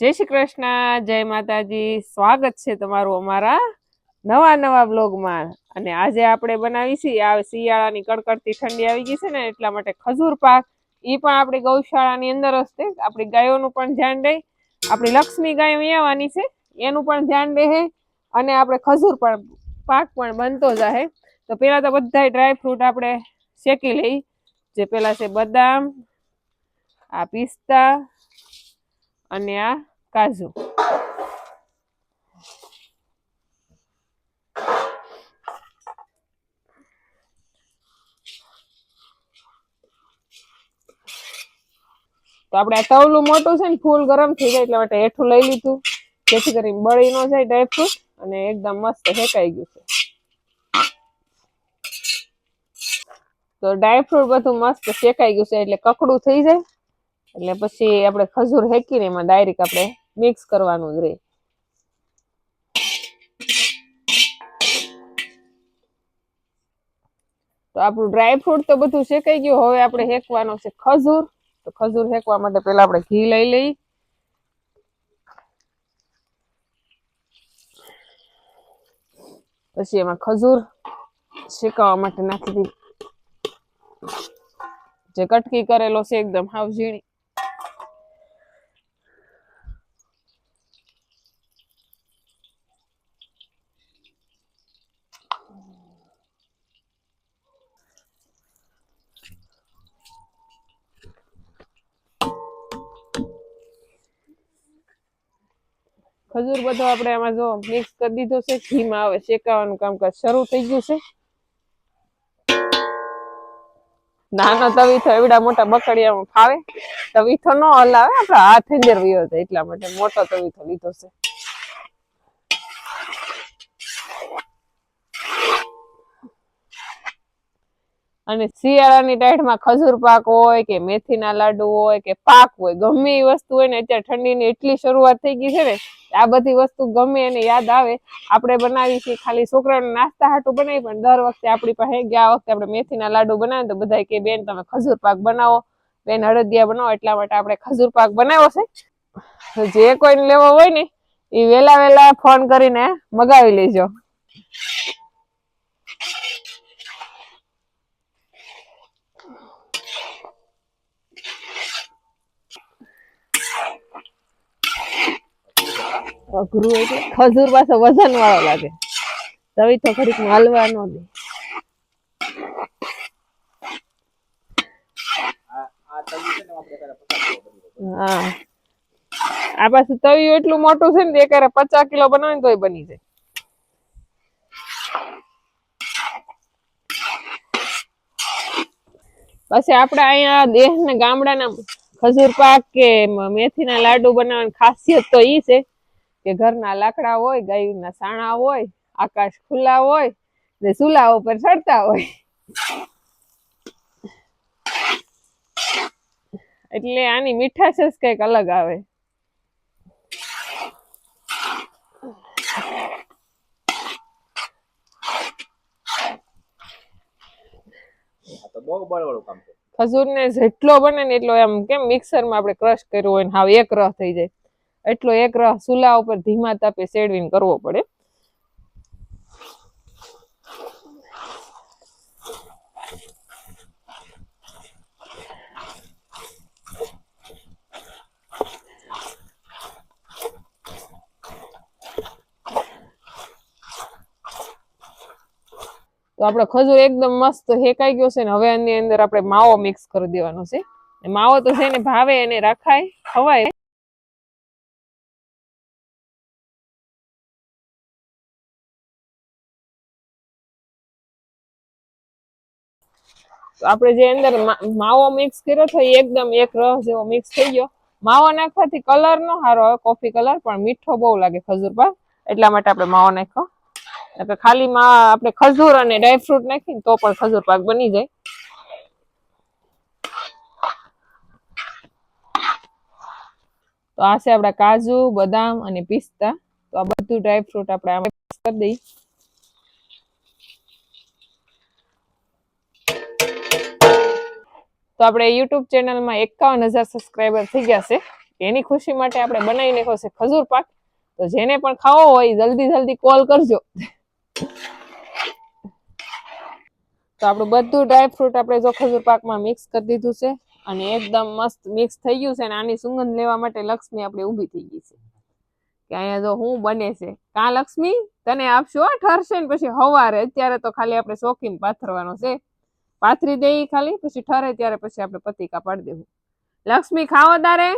જય શ્રી કૃષ્ણ, જય માતાજી. સ્વાગત છે તમારું અમારા નવા નવા બ્લોગમાં. અને આજે આપણે બનાવી છીએ આ શિયાળાની કડકડતી ઠંડી આવી ગઈ છે ને, એટલા માટે ખજૂર પાક. એ પણ આપણી ગૌશાળાની અંદર જ છે. આપણી ગાયોનું પણ ધ્યાન રહે. આપણી લક્ષ્મી ગાય અહીંયા આવવાની છે. એનું પણ ધ્યાન રહે. અને આપણે ખજૂર પણ, પાક પણ બનતો જાય તો પહેલાં તો બધા ડ્રાય ફ્રૂટ આપણે શેકી લઈ. જે પેલા છે બદામ, આ પિસ્તા, અને આ કાજુ તો આપણે તવલું મોટું છે ને, ફૂલ ગરમ થઈ જાય એટલા માટે હેઠું લઈ લીધું. જેથી કરીને બળી ન જાય ડ્રાયફ્રૂટ અને એકદમ મસ્ત શેકાઈ ગયું છે. તો ડ્રાયફ્રૂટ બધું મસ્ત શેકાઈ ગયું છે એટલે કકડું થઈ જાય. એટલે પછી આપણે ખજૂર હેકીને એમાં ડાયરેક્ટ આપણે મિક્સ કરવાનું જ રહે તો આપણું ડ્રાયફ્રૂટ તો બધું શેકાઈ ગયું. હવે આપણે હેકવાનો છે ખજૂર. તો ખજૂર હેકવા માટે પેલા આપણે ઘી લઈ લઈ. પછી એમાં ખજૂર શેકાવા માટે નાખી દીધી. જે કટકી કરેલો છે, એકદમ હાવ ઝીણી. ખજૂર બધો આપણે આમાં જો મિક્સ કરી દીધો છે, ઘીમાં હવે શેકાવાનું કામકાજ શરૂ થઈ ગયું છે. નાનો તવીથો એવડા મોટા બકડિયામાં ફાવે. તવીથો ન હલાવે, આપણે હાથ અંદર વયો છે એટલા માટે મોટો તવીથો લીધો છે. અને શિયાળાની ટાઈટમાં ખજૂર પાક હોય કે મેથીના લાડુ હોય કે પાક હોય, ગમે એ વસ્તુ હોય ને, અત્યારે ઠંડીની એટલી શરૂઆત થઈ ગઈ છે ને આ બધી વસ્તુ ગમે એને યાદ આવે, આપણે બનાવી છીએ, ખાલી છોકરાઓને નાસ્તા હાટું બનાવી પણ દર વખતે આપણી પાસે ગયા વખતે આપણે મેથીના લાડુ બનાવે તો બધા કે, બેન, તમે ખજૂર પાક બનાવો. બેન, હળદિયા બનાવો, એટલા માટે આપણે ખજૂર પાક બનાવ્યો છે. જે કોઈને લેવો હોય ને એ વેલા વેલા ફોન કરીને મગાવી લેજો. અઘરું એટલે ખજૂર પાછો વજન વાળો લાગે. તવી તો ઘડીક હાલવા ન હા. આ પાછું તવી એટલું મોટું છે ને એક પચાસ કિલો બનાવે ને તોય બની જાય. પછી આપણે અહીંયા દેહ ને ગામડાના ખજૂર પાક કે મેથી મેથીના લાડુ બનાવવાની ખાસિયત તો ઈ છે. કે ઘરના લાકડા હોય ગાયના સાણા હોય આકાશ ખુલ્લા હોય ને ચૂલા ઉપર ચડતા હોય. એટલે આની મીઠાશ જ કંઈક અલગ આવે. ખજૂર ખજૂરને જેટલો બને ને એટલો એમ કેમ મિક્સરમાં આપણે ક્રશ કર્યું હોય ને હાવ એક રસ થઈ જાય. એટલો એક રસ ચૂલા ઉપર ધીમા તાપે શેડવીને કરવો પડે. તો આપણો ખજૂર એકદમ મસ્ત હેકાઈ ગયો છે ને હવે એની અંદર આપણે માવો મિક્સ કરી દેવાનો છે. માવો તો છે ને ભાવે એને રાખાય, ખવાય. આપણે જે અંદર માવો મિક્સ કર્યો હતો એ એકદમ એક રસ જેવો મિક્સ થઈ ગયો. માવો નાખવાથી કલર નો સારો આવે કોફી કલર પણ મીઠો બહુ લાગે ખજૂર પર એટલા માટે આપણે માવો નાખ્યો. એટલે ખાલી માં આપણે ખજૂર અને ડ્રાયફ્રૂટ નાખીને તો પણ ખજૂર પાક બની જાય. તો આ છે આપણા કાજુ, બદામ અને પિસ્તા. તો આ બધું ડ્રાયફ્રૂટ આપણે આમાં કરી દઈએ. તો આપણે યુટ્યુબ ચેનલમાં એકાવન હજાર સબસ્ક્રાઈબર થઈ ગયા છે. એની ખુશી માટે આપણે બનાવી નાખ્યો છે ખજૂર પાક. તો જેને પણ ખાવો હોય જલ્દી જલ્દી કોલ કરજો. તો આપણું બધું ડ્રાયફ્રૂટ આપણે જો ખજૂર પાકમાં મિક્સ કરી દીધું છે અને એકદમ મસ્ત મિક્સ થઈ ગયું છે અને આની સુગંધ લેવા માટે લક્ષ્મી આપણે ઊભી થઈ ગઈ છે. કે અહીંયા જો હું બને છે. કા લક્ષ્મી? તને આપશો ઠરશે ને પછી હવારે. અત્યારે તો ખાલી આપણે શોખીન પાથરવાનો છે. પાથરી દઈ ખાલી પછી ઠરે ત્યારે પછી આપણે પતિકા પાડી દેવું. લક્ષ્મી ખાવો તારે?